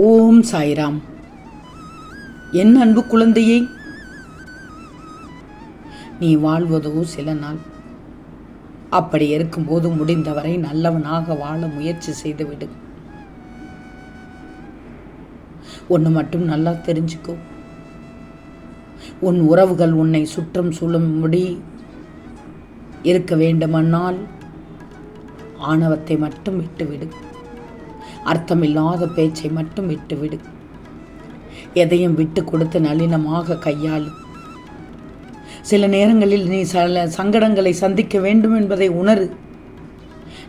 ஓம் சாய்ராம். என் அன்பு குழந்தையே நீ வாழ்வதோ சில நாள். அப்படி இருக்கும்போது முடிந்தவரை நல்லவனாக வாழ முயற்சி செய்துவிடு. ஒன்று மட்டும் நல்லா தெரிஞ்சுக்கோ. உன் உறவுகள் உன்னை சுற்றம் சூழும்படி இருக்க வேண்டுமானால் ஆணவத்தை மட்டும் விட்டுவிடு. அர்த்தமில்லாத பேச்சை மட்டும் விட்டுவிடு. எதையும் விட்டு கொடுத்து நளினமாக கையாளு. சில நேரங்களில் நீ சில சங்கடங்களை சந்திக்க வேண்டும் என்பதை உணரு.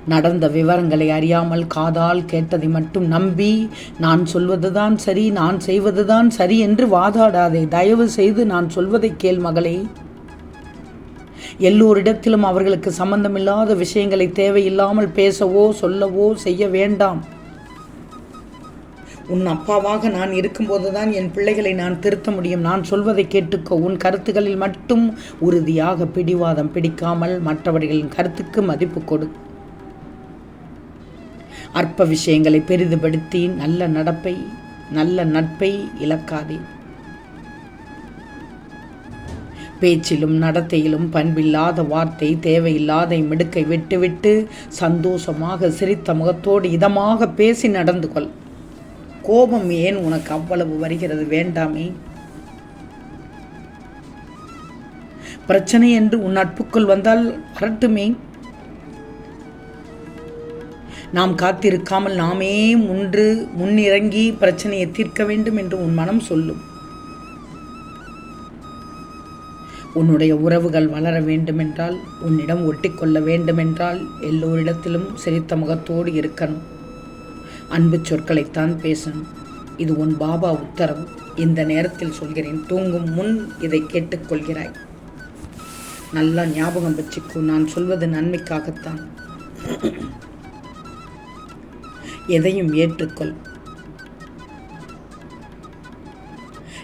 நடந்த விவரங்களை அறியாமல் காதால் கேட்டதை மட்டும் நம்பி நான் சொல்வதுதான் சரி நான் செய்வதுதான் சரி என்று வாதாடாதே. தயவு செய்து நான் சொல்வதை கேள் மகளே. எல்லோரிடத்திலும் அவர்களுக்கு சம்பந்தமில்லாத விஷயங்களை தேவையில்லாமல் பேசவோ சொல்லவோ செய்ய வேண்டாம். உன் அப்பாவாக நான் இருக்கும்போது தான் என் பிள்ளைகளை நான் திருத்த முடியும். நான் சொல்வதை கேட்டுக்கோ. உன் கருத்துக்களில் மட்டும் உறுதியாக பிடிவாதம் பிடிக்காமல் மற்றவர்களின் கருத்துக்கு மதிப்பு கொடு. அற்ப விஷயங்களை பெரிதுபடுத்தி நல்ல நடப்பை நல்ல நட்பை இழக்காதே. பேச்சிலும் நடத்தையிலும் பண்பில்லாத வார்த்தை தேவையில்லாத மிடுக்கை விட்டுவிட்டு சந்தோஷமாக சிரித்த முகத்தோடு இதமாக பேசி நடந்து கொள். கோபம் ஏன் உனக்கு அவ்வளவு வருகிறது? வேண்டாமே. பிரச்சனை என்று உன் நட்புக்குள் வந்தால் வரட்டுமே. நாம் காத்திருக்காமல் நாமே முன்று முன்னிறங்கி பிரச்சனையை தீர்க்க வேண்டும் என்று உன் மனம் சொல்லும். உன்னுடைய உறவுகள் வளர வேண்டுமென்றால் உன்னிடம் ஒட்டிக்கொள்ள வேண்டுமென்றால் எல்லோரிடத்திலும் சிரித்த முகத்தோடு இருக்கணும். அன்பு சொற்களைத்தான் பேசணும். இது உன் பாபா உத்தரவு. இந்த நேரத்தில் சொல்கிறேன். தூங்கும் முன் இதை கேட்டுக்கொள்கிறாய். நல்லா ஞாபகம் வச்சுக்கோ. நான் சொல்வது நன்மைக்காகத்தான். எதையும் ஏற்றுக்கொள்.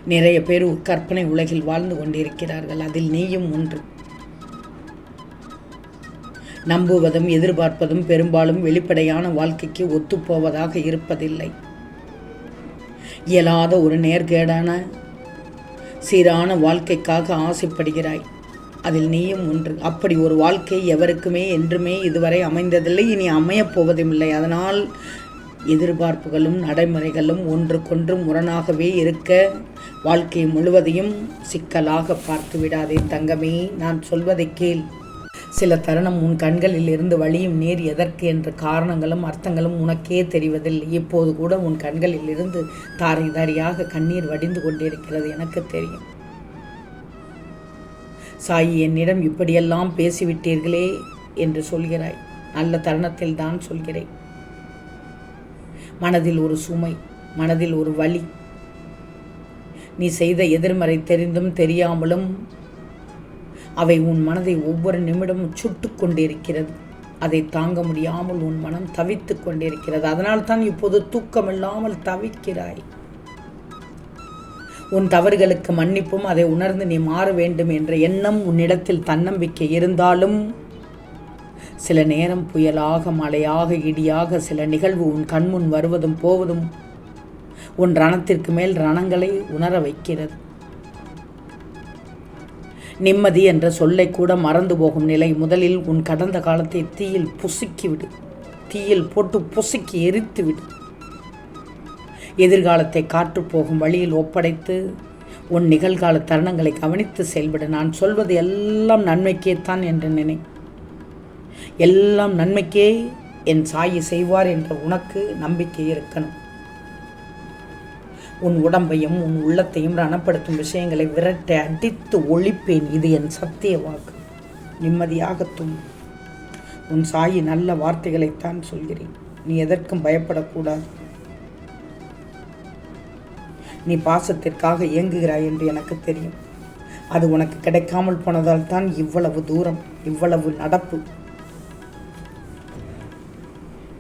நிறைய பேர் கற்பனை உலகில் வாழ்ந்து கொண்டிருக்கிறார்கள். அதில் நீயும் ஒன்று. நம்புவதும் எதிர்பார்ப்பதும் பெரும்பாலும் வெளிப்படையான வாழ்க்கைக்கு ஒத்துப்போவதாக இருப்பதில்லை. இயலாத ஒரு நேர்கேடான சீரான வாழ்க்கைக்காக ஆசைப்படுகிறாய். அதில் நீயும் ஒன்று. அப்படி ஒரு வாழ்க்கை எவருக்குமே என்றுமே இதுவரை அமைந்ததில்லை. இனி அமையப் போவதும் இல்லை அதனால் எதிர்பார்ப்புகளும் நடைமுறைகளும் ஒன்றுக்கொன்று முரணாகவே இருக்க வாழ்க்கை முழுவதையும் சிக்கலாக பார்த்து விடாதே தங்கமே. நான் சொல்வதை கேள். சில தருணம் உன் கண்களில் இருந்து வழியும் நீர் எதற்கு என்ற காரணங்களும் அர்த்தங்களும் உனக்கே தெரிவதில்லை. இப்போது கூட உன் கண்களில் இருந்து தாரை தாரியாக கண்ணீர் வடிந்து கொண்டிருக்கிறது எனக்கு தெரியும். சாயி என்னிடம் இப்படியெல்லாம் பேசிவிட்டீர்களே என்று சொல்கிறாய். நல்ல தருணத்தில் தான் சொல்கிறேன். மனதில் ஒரு சுமை மனதில் ஒரு வலி நீ செய்த எதிர்மறை தெரிந்தும் தெரியாமலும் அவை உன் மனதை ஒவ்வொரு நிமிடமும் சுட்டு கொண்டிருக்கிறது. அதை தாங்க முடியாமல் உன் மனம் தவித்து கொண்டிருக்கிறது. அதனால் தான் இப்போது தூக்கமில்லாமல் தவிக்கிறாய். உன் தவறுகளுக்கு மன்னிப்பும் அதை உணர்ந்து நீ மாற வேண்டும் என்ற எண்ணம் உன்னிடத்தில் தன்னம்பிக்கை இருந்தாலும் சில நேரம் புயலாக மழையாக இடியாக சில நிகழ்வு உன் கண்முன் வருவதும் போவதும் உன் ரணத்திற்கு மேல் ரணங்களை உணர வைக்கிறது. நிம்மதி என்ற சொல்லை கூட மறந்து போகும் நிலை முதலில் உன் கடந்த காலத்தை தீயில் புசுக்கிவிடு தீயில் போட்டு புசுக்கி எரித்து விடு. எதிர்காலத்தை காற்று போகும் வழியில் ஒப்படைத்து உன் நிகழ்கால தருணங்களை கவனித்து செயல்படு. நான் சொல்வது எல்லாம் நன்மைக்கே தான் என்று நினை. எல்லாம் நன்மைக்கே என் சாயி செய்வார் என்ற உனக்கு நம்பிக்கை இருக்கணும். உன் உடம்பையும் உன் உள்ளத்தையும் ரணப்படுத்தும் விஷயங்களை விரட்ட அடித்து ஒழிப்பேன். இது என் சத்திய வாக்கு. நிம்மதியாக உன் சாயி நல்ல வார்த்தைகளைத்தான் சொல்கிறேன். நீ எதற்கும் பயப்படக்கூடாது. நீ பாசத்திற்காக இயங்குகிறாய் என்று எனக்கு தெரியும். அது உனக்கு கிடைக்காமல் போனதால் தான் இவ்வளவு தூரம் இவ்வளவு நடப்பு.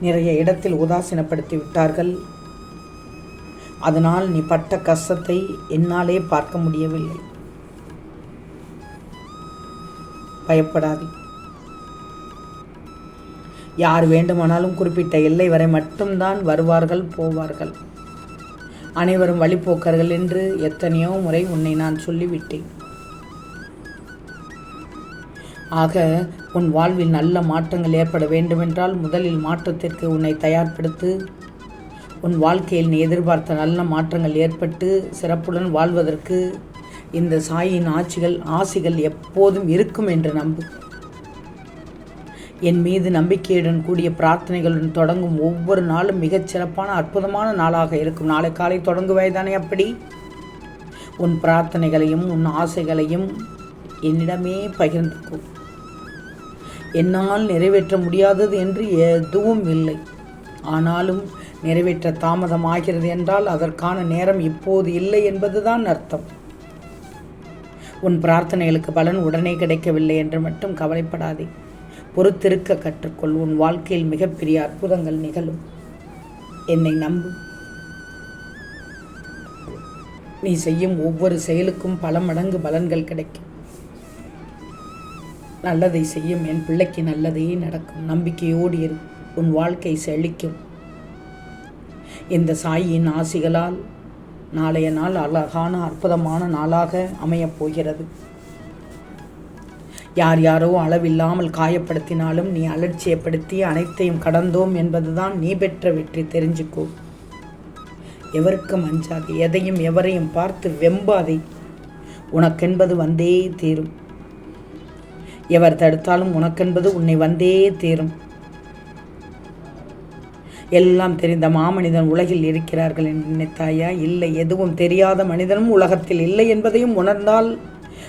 நிறைய இடத்தில் உதாசீனப்படுத்தி விட்டார்கள். அதனால் நீ பட்ட கஷ்டத்தை என்னாலே பார்க்க முடியவில்லை. பயப்படாதே. யார் வேண்டுமானாலும் குறிப்பிட்ட எல்லை வரை மட்டும்தான் வருவார்கள் போவார்கள். அனைவரும் வழிப்போக்கர்கள் என்று எத்தனையோ முறை உன்னை நான் சொல்லிவிட்டேன். ஆக உன் வாழ்வில் நல்ல மாற்றங்கள் ஏற்பட வேண்டுமென்றால் முதலில் மாற்றத்திற்கு உன்னை தயார்படுத்து உன் வாழ்க்கையில் நீ எதிர்பார்த்த நல்ல மாற்றங்கள் ஏற்பட்டு சிறப்புடன் வாழ்வதற்கு இந்த சாயின் ஆட்சிகள் ஆசிகள் எப்போதும் இருக்கும் என்று நம்பு. என் மீது நம்பிக்கையுடன் கூடிய பிரார்த்தனைகளுடன் தொடங்கும் ஒவ்வொரு நாளும் மிகச் சிறப்பான அற்புதமான நாளாக இருக்கும். நாளை காலை தொடங்குவாய்தானே அப்படி? உன் பிரார்த்தனைகளையும் உன் ஆசைகளையும் என்னிடமே பகிர்ந்துக்கும் என்னால் நிறைவேற்ற முடியாதது என்று எதுவும் இல்லை. ஆனாலும் நிறைவேற்ற தாமதமாகிறது என்றால் அதற்கான நேரம் இப்போது இல்லை என்பதுதான் அர்த்தம். உன் பிரார்த்தனைகளுக்கு பலன் உடனே கிடைக்கவில்லை என்று மட்டும் கவலைப்படாதே. பொறுத்திருக்க கற்றுக்கொள். உன் வாழ்க்கையில் மிகப்பெரிய அற்புதங்கள் நிகழும். என்னை நம்பு. நீ செய்யும் ஒவ்வொரு செயலுக்கும் பல மடங்கு பலன்கள் கிடைக்கும். நல்லதை செய்யும். என் பிள்ளைக்கு நல்லதே நடக்கும். நம்பிக்கையோடு இரு. உன் வாழ்க்கை செழிக்கும். இந்த சாயின் ஆசிகளால் நாளைய நாள் அழகான அற்புதமான நாளாக அமையப் போகிறது. யார் யாரோ அளவில்லாமல் காயப்படுத்தினாலும் நீ அலட்சியப்படுத்தி அனைத்தையும் கடந்தோம் என்பதுதான் நீ பெற்ற வெற்றி தெரிஞ்சுக்கோ. எவருக்கும் அஞ்சாது எதையும் எவரையும் பார்த்து வெம்பாதே. உனக்கென்பது வந்தே தீரும். எவர் தடுத்தாலும் உனக்கென்பது உன்னை வந்தே தீரும். எல்லாம் தெரிந்த மாமனிதன் உலகில் இருக்கிறார்கள் என்று நினைத்தாயா? இல்லை எதுவும் தெரியாத மனிதனும் உலகத்தில் இல்லை என்பதையும் உணர்ந்தால்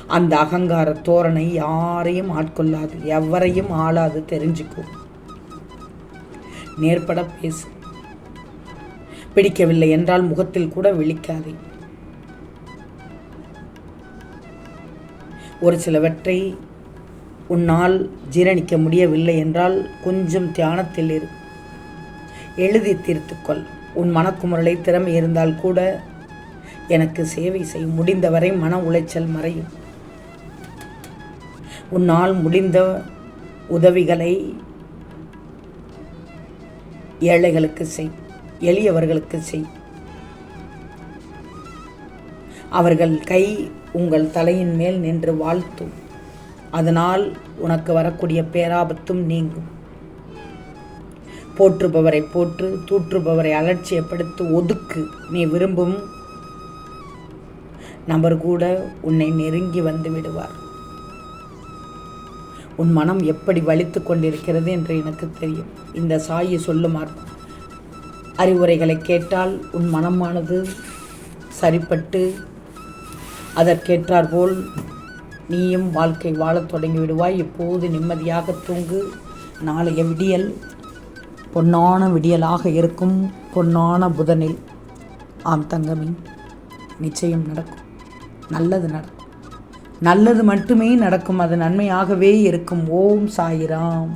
அந்த அகங்கார தோரணை யாரையும் ஆட்கொள்ளாது எவரையும் ஆளாது தெரிஞ்சுக்கோ. நேர்பட பேசு. பிடிக்கவில்லை என்றால் முகத்தில் கூட விழிக்காதே. ஒரு சிலவற்றை உன்னால் ஜீரணிக்க முடியவில்லை என்றால் கொஞ்சம் தியானத்தில் இரு. எழுதி தீர்த்துக்கொள். உன் மனக்குமுறலை திறமை இருந்தால் கூட எனக்கு சேவை செய். முடிந்தவரை மன உளைச்சல் மறையும். உன்னால் முடிந்த உதவிகளை ஏழைகளுக்கு செய். எளியவர்களுக்கு செய். அவர்கள் கை உங்கள் தலையின் மேல் நின்று வாழ்த்தும். அதனால் உனக்கு வரக்கூடிய பேராபத்தும் நீங்கும். போற்றுபவரை போற்று தூற்றுபவரை அலட்சியப்படுத்து ஒதுக்கு. நீ விரும்பும் நபர் கூட உன்னை நெருங்கி வந்து விடுவார். உன் மனம் எப்படி வலித்து கொண்டிருக்கிறது என்று எனக்கு தெரியும். இந்த சாயி சொல்லும் அறிவுரைகளை கேட்டால் உன் மனமானது சரிப்பட்டு அதற்கேற்றாற்போல் நீயும் வாழ்க்கை வாழத் தொடங்கி விடுவாய். இப்போது நிம்மதியாக தூங்கு. நாளைய விடியல். பொன்னான விடியலாக இருக்கும் பொன்னான புதனில். ஆம் தங்கமி நிச்சயம் நடக்கும். நல்லது நடக்கும். நல்லது மட்டுமே நடக்கும். அது நன்மையாகவே இருக்கும். ஓம் சாயிராம்.